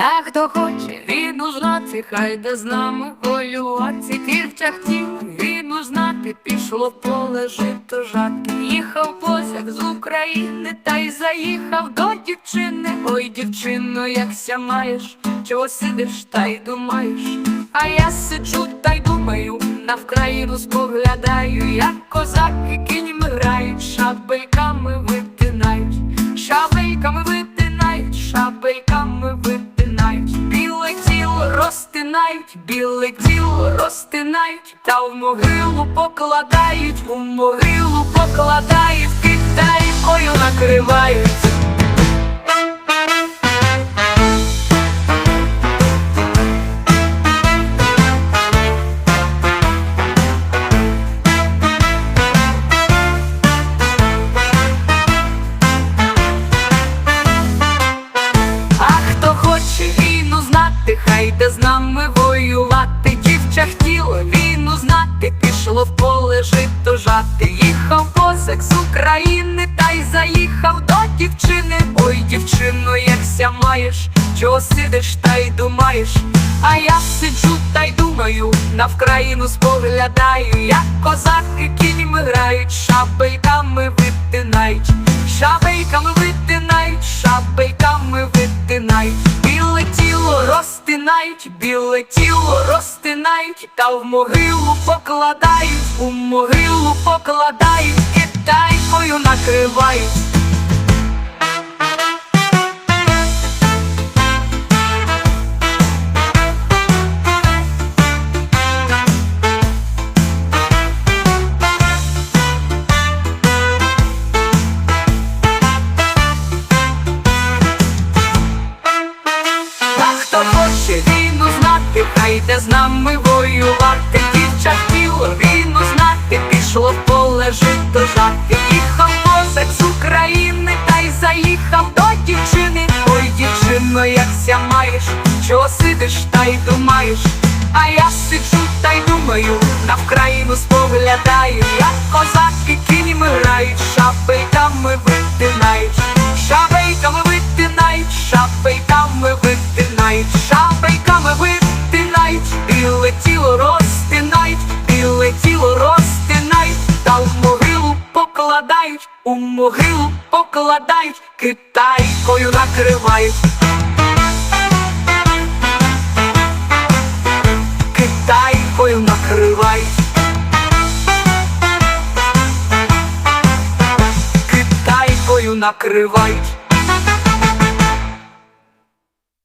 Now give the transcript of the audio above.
А хто хоче війну знати, хай де з нами воювати, ті втягті війну знати, пішло поле жито жатки. Їхав позяк з України, та й заїхав до дівчини. Ой, дівчино, якся маєш, чого сидиш та й думаєш? А я сиджу та й думаю, на Вкраїну споглядаю, як козаки розтинають, та в могилу покладають, у могилу покладають, китайкою накривають. Хай де з нами воювати. Дівча хотіла війну знати, пішло в поле жито жати. Їхав позак з України, та й заїхав до дівчини. Ой, дівчино, якся маєш, чого сидиш та й думаєш? А я сиджу та й думаю, на Вкраїну споглядаю, як козаки кіньми грають, шабельками витинають, шабельками розтинають, біле тіло розтинають, та в могилу покладають, у могилу покладають, китайкою накривають. Поле жито жати. Їхав позак з України, та й заїхав до дівчини. Ой, дівчино, якся маєш, чого сидиш та й думаєш? А я сиджу та й думаю, на Вкраїну споглядаю, як козаки кіньми грають, шапельками витинають, шапельками витинають, шапельками витинають, шапельками витинають, покладають, у могилу покладають, китайкою накривають. Китайкою накривають. Китайкою накривають.